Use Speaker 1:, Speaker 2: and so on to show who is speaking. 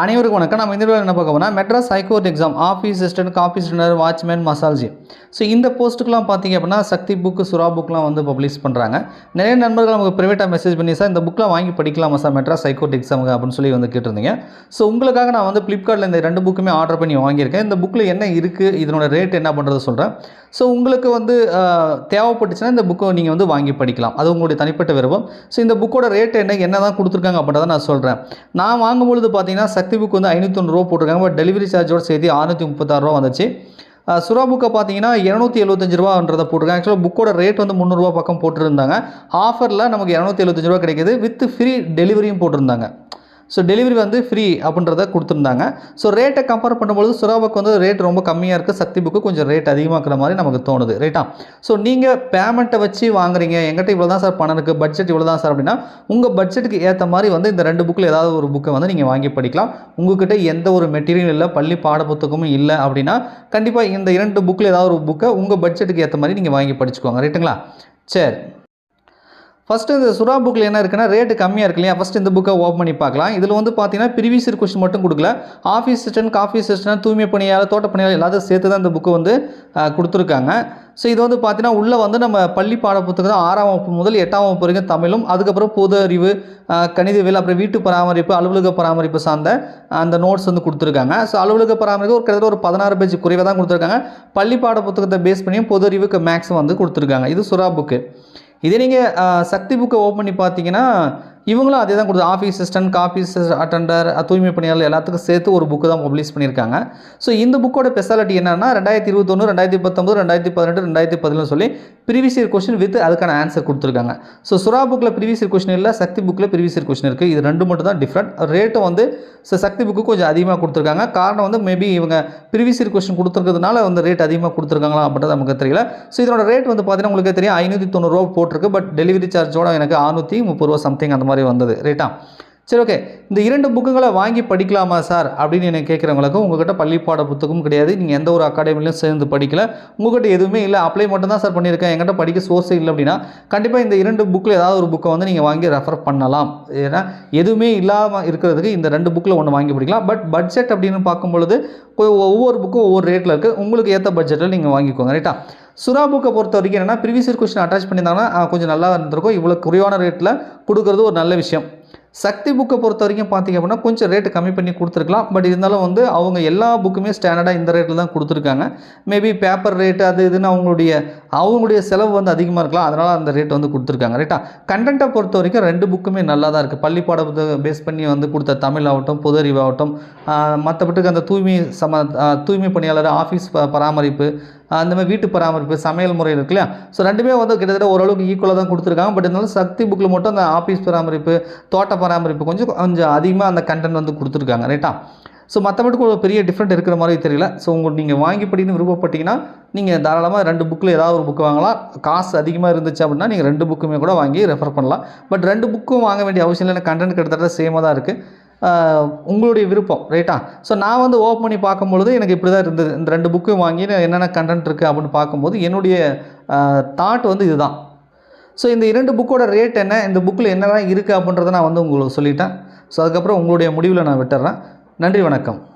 Speaker 1: அனைவருக்கும் வணக்கம். நம்ம இந்த என்ன பார்க்க போனால் Madras high court exam office assistant office dinner watchman மசால்ஜி ஸோ இந்த போஸ்ட்டுக்கெலாம் பார்த்தீங்க அப்படின்னா சக்தி புக்கு சுறா புக்லாம் வந்து பப்ளிஷ் பண்ணுறாங்க நிறைய நண்பர்கள் நமக்கு ப்ரைவேட்டாக மெசேஜ் பண்ணி சார் இந்த புக்கில் வாங்கி படிக்கலாமா சார் மெட்ராஸ் ஹைகோர்ட் எக்ஸாமுக்கு அப்படின்னு சொல்லி வந்து கேட்டிருந்தீங்க. ஸோ உங்களுக்காக நான் வந்து ஃப்ளிப்கார்ட்டில் இந்த ரெண்டு புக்குமே ஆர்டர் பண்ணி வாங்கியிருக்கேன். இந்த புக்கில் என்ன இருக்குது இதனோட ரேட் என்ன பண்ணுறது சொல்கிறேன் ஸோ உங்களுக்கு வந்து தேவைப்பட்டுச்சுன்னா இந்த புக்கை நீங்கள் வந்து வாங்கி படிக்கலாம். அது உங்களுடைய தனிப்பட்ட விருப்பம். ஸோ இந்த புக்கோட ரேட் என்ன என்ன தான் கொடுத்துருக்காங்க அப்படின்றத நான் சொல்கிறேன் நான் வாங்கும்பொழுது பார்த்தீங்கன்னா சக்தி புக் வந்து ஐநூற்றி ரூபா போட்டிருக்காங்க. பட் டெலிவரி சார்ஜோட சேர்த்து அறுநூற்றி முப்பத்தாறு வந்துச்சு. அஹ் சுறா புக்கை பார்த்தீங்கன்னா இரநூத்தி எழுபத்தஞ்சு ரூபான்றதை போட்டிருக்காங்க. ஆக்சுவலாக புக்கோட ரேட் வந்து முந்நூறுரூவா பக்கம் போட்டிருந்தாங்க. ஆஃபரில் நமக்கு இரநூத்தி எழுபத்தஞ்சு ரூபா கிடைக்கிது. வித் ஃப்ரீ டெலிவரியும் போட்டிருந்தாங்க. ஸோ டெலிவரி வந்து ஃப்ரீ அப்படின்றத கொடுத்துருந்தாங்க. ஸோ ரேட்டை கம்பேர் பண்ணும்பொழுது சுறா வந்து ரேட் ரொம்ப கம்மியாக இருக்குது சக்தி புக்கு கொஞ்சம் ரேட் அதிகமாக இருக்கிற மாதிரி நமக்கு தோணுது ரைட்டா ஸோ நீங்கள் பேமெண்ட்டை வச்சு வாங்குறீங்க. எங்கிட்ட இவ்வளோ தான் சார் பணம் இருக்குது பட்ஜெட் இவ்வளோ தான் சார் அப்படின்னா உங்கள் பட்ஜெட்டுக்கு ஏற்ற மாதிரி வந்து இந்த ரெண்டு புக்கில் ஏதாவது ஒரு புக்கை வந்து நீங்கள் வாங்கி படிக்கலாம். உங்ககிட்ட எந்த ஒரு மெட்டீரியல் இல்லை பள்ளி பாடப்புத்தகமும் இல்லை அப்படின்னா கண்டிப்பாக இந்த இரண்டு புக்கில் ஏதாவது ஒரு புக்கை உங்கள் பட்ஜெட்டுக்கு ஏற்ற மாதிரி நீங்கள் வாங்கி படிச்சுக்கோங்க ரைட்டுங்களா சரி. ஃபஸ்ட்டு இந்த சுறா புக்கில் என்ன இருக்குன்னா ரேட்டு கம்மியாக இருக்கு இல்லையா? ஃபஸ்ட்டு இந்த புக்கை ஓப்பன் பண்ணி பார்க்கலாம். இதில் வந்து பார்த்தீங்கன்னா ப்ரீவியஸ் இயர் கொஸ்டின் மட்டும் கொடுக்கல. ஆஃபீஸ் அசிஸ்டன்ட் காஃபி அசிஸ்டன்ட் தூய்மை பணியாளர் தோட்ட பணியாளர் எல்லாத்தையும் சேர்த்து தான் இந்த புக்கு வந்து கொடுத்துருக்காங்க. ஸோ இது வந்து பார்த்தீங்கன்னா உள்ளே வந்து நம்ம பள்ளி பாட புத்தகம் ஆறாம் வகுப்பு முதல் எட்டாம் வகுப்பு வரைக்கும் தமிழும் அதுக்கப்புறம் பொது அறிவு கணிதவியல் அப்புறம் வீட்டு பராமரிப்பு அலுவலக பராமரிப்பு சார்ந்த அந்த நோட்ஸ் வந்து கொடுத்துருக்காங்க. ஸோ அலுவலக பராமரிப்பு ஒரு கிட்டத்தட்ட ஒரு பதினாறு பேஜ் குறைவாக தான் கொடுத்துருக்காங்க. பள்ளி பாட புத்தகத்தை பேஸ் பண்ணியும் பொது அறிவுக்கு மேக்ஸ் வந்து கொடுத்துருக்காங்க. இது சுறா புக்கு இதே நீங்கள் சக்தி புக்கை ஓப்பன் பண்ணி பார்த்தீங்கன்னா இவங்களும் அதே தான் கொடுத்து ஆஃபீஸ் அசிஸ்டன்ட் காஃபீஸ் அட்டண்டர் தூய்மை பணியாளர் எல்லாத்துக்கும் சேர்த்து ஒரு புக்கு தான் பப்ளிஷ் பண்ணியிருக்காங்க. ஸோ இந்த புக்கோட ஸ்பெஷாலிட்டி என்னன்னா ரெண்டாயிரத்தி இருபத்தொன்று ரெண்டாயிரத்தி பத்தொம்பது ரெண்டாயிரத்தி பதினெட்டு ரெண்டாயிரத்தி பதினொன்று சொல்லி ப்ரீவியஸ் இயர் கொஸ்டின் வித் அதுக்கான ஆன்சர் கொடுத்துருக்காங்க. ஸோ சுறா புக்கில் ப்ரீவியஸ் இயர் கொஸ்டின் இல்லை சக்தி புக்கில் ப்ரீவியஸ் இயர் கொஸ்டின் இருக்குது இது ரெண்டு மட்டும் தான் டிஃப்ரெண்ட் ரேட்டு வந்து ஸோ சக்தி புக்கு கொஞ்சம் அதிகமாக கொடுத்துருக்காங்க. காரணம் வந்து மேபி இவங்க ப்ரீவியஸ் இயர் கொஸ்டின் கொடுத்துருக்கிறதுனால வந்து ரேட் அதிகமாக கொடுத்துருக்காங்களா அப்படின்றது நமக்கு தெரியல. ஸோ இதோட ரேட் வந்து பார்த்தீங்கன்னா உங்களுக்கு தெரியும் ஐநூற்றி தொண்ணூறுரூவா போட்டிருக்கு. பட் டெலிவரி சார்ஜோட எனக்கு அறுநூற்றி முப்பது ரூபா சம்திங் அந்த மாதிரி வந்தது ரைட்டா சரி ஓகே இந்த இரண்டு புக்குங்களை வாங்கி படிக்கலாமா சார் அப்படின்னு எனக்கு கேட்குறவங்களுக்கும் உங்ககிட்ட பள்ளிப்பாட புத்தகம் கிடையாது. நீங்கள் எந்த ஒரு அகாடமிலையும் சேர்ந்து படிக்கல. உங்கள்கிட்ட எதுவுமே இல்லை. அப்ளை மட்டும் தான் சார் பண்ணியிருக்கேன். என்கிட்ட படிக்க சோர்ஸே இல்லை அப்படின்னா கண்டிப்பாக இந்த இரண்டு புக்கில் ஏதாவது ஒரு புக்கை வந்து நீங்கள் வாங்கி ரெஃபர் பண்ணலாம். ஏன்னா எதுவுமே இல்லாமல் இருக்கிறதுக்கு இந்த ரெண்டு புக்கில் ஒன்று வாங்கி படிக்கலாம். பட் பட்ஜெட் அப்படின்னு பார்க்கும் பொழுது ஒவ்வொரு புக்கும் ஒவ்வொரு ரேட்டில் இருக்குது உங்களுக்கு ஏற்ற பட்ஜெட்டில் நீங்கள் வாங்கிக்கோங்க ரைட்டா சுறா புக்கை பொறுத்த வரைக்கும் என்னென்னா ப்ரீவியஸ் கொஸ்டின் அட்டாச் பண்ணியிருந்தாங்கன்னா கொஞ்சம் நல்லா இருந்திருக்கும். இவ்வளோ குறைவான ரேட்டில் கொடுக்குறது ஒரு நல்ல விஷயம். சக்தி புக்கை பொறுத்த வரைக்கும் பார்த்திங்க அப்படின்னா கொஞ்சம் ரேட்டு கம்மி பண்ணி கொடுத்துருக்கலாம். பட் இருந்தாலும் வந்து அவங்க எல்லா புக்குமே ஸ்டாண்டர்டாக இந்த ரேட்டில் தான் கொடுத்துருக்காங்க. மேபி பேப்பர் ரேட்டு அது இதுன்னு அவங்களுடைய அவங்களுடைய செலவு வந்து அதிகமாக இருக்கலாம். அதனால் அந்த ரேட் வந்து கொடுத்துருக்காங்க. ரைட்டா கண்டென்ட்டை பொறுத்த வரைக்கும் ரெண்டு புக்குமே நல்லா தான் இருக்குது பள்ளி பாட பேஸ் பண்ணி வந்து கொடுத்த தமிழ் ஆகட்டும் பொது அறிவாகட்டும் மற்றபட்டுக்கு அந்த தூய்மை சம தூய்மை பணியாளர் ஆஃபீஸ் ப பராமரிப்பு அந்த மாதிரி வீட்டு பராமரிப்பு சமையல் முறை இருக்கு இல்லையா? ஸோ ரெண்டுமே வந்து கிட்டத்தட்ட ஓரளவுக்கு ஈக்குவலாக தான் கொடுத்துருக்காங்க. பட் இருந்தாலும் சக்தி புக்கில் மட்டும் அந்த ஆஃபீஸ் பராமரிப்பு தோட்ட பராமரிப்பு கொஞ்சம் கொஞ்சம் அதிகமாக அந்த கண்டென்ட் வந்து கொடுத்துருக்காங்க. ரைட்டா ஸோ மற்றபடிக்கு ஒரு பெரிய டிஃப்ரெண்ட் இருக்கிற மாதிரி தெரியல. ஸோ உங்களுக்கு நீங்கள் வாங்கி படிக்கணும்னு விருப்பப்பட்டீங்கன்னா நீங்கள் தாராளமாக ரெண்டு புக்கில் ஏதாவது ஒரு புக்கு வாங்கலாம். காசு அதிகமாக இருந்துச்சு அப்படின்னா நீங்கள் ரெண்டு புக்குமே கூட வாங்கி ரெஃபர் பண்ணலாம். பட் ரெண்டு புக்கும் வாங்க வேண்டிய அவசியம் இல்லை கண்டென்ட் கிட்டத்தட்ட சேமாக தான் இருக்குது உங்களுடைய விருப்பம் ரைட்டா ஸோ நான் வந்து ஓப்பன் பண்ணி பார்க்கும்பொழுது எனக்கு இப்படி தான் இருந்தது. இந்த ரெண்டு புக்கும் வாங்கி நான் என்னென்ன கண்டென்ட் இருக்குது அப்படின்னு பார்க்கும்போது என்னுடைய தாட் வந்து இதுதான். ஸோ இந்த இரண்டு புக்கோட ரேட் என்ன? இந்த புக்கில் என்னென்ன இருக்குது அப்படின்றத நான் வந்து உங்களுக்கு சொல்லிட்டேன். ஸோ அதுக்கப்புறம் உங்களுடைய முடிவில் நான் விட்டுறேன். நன்றி வணக்கம்.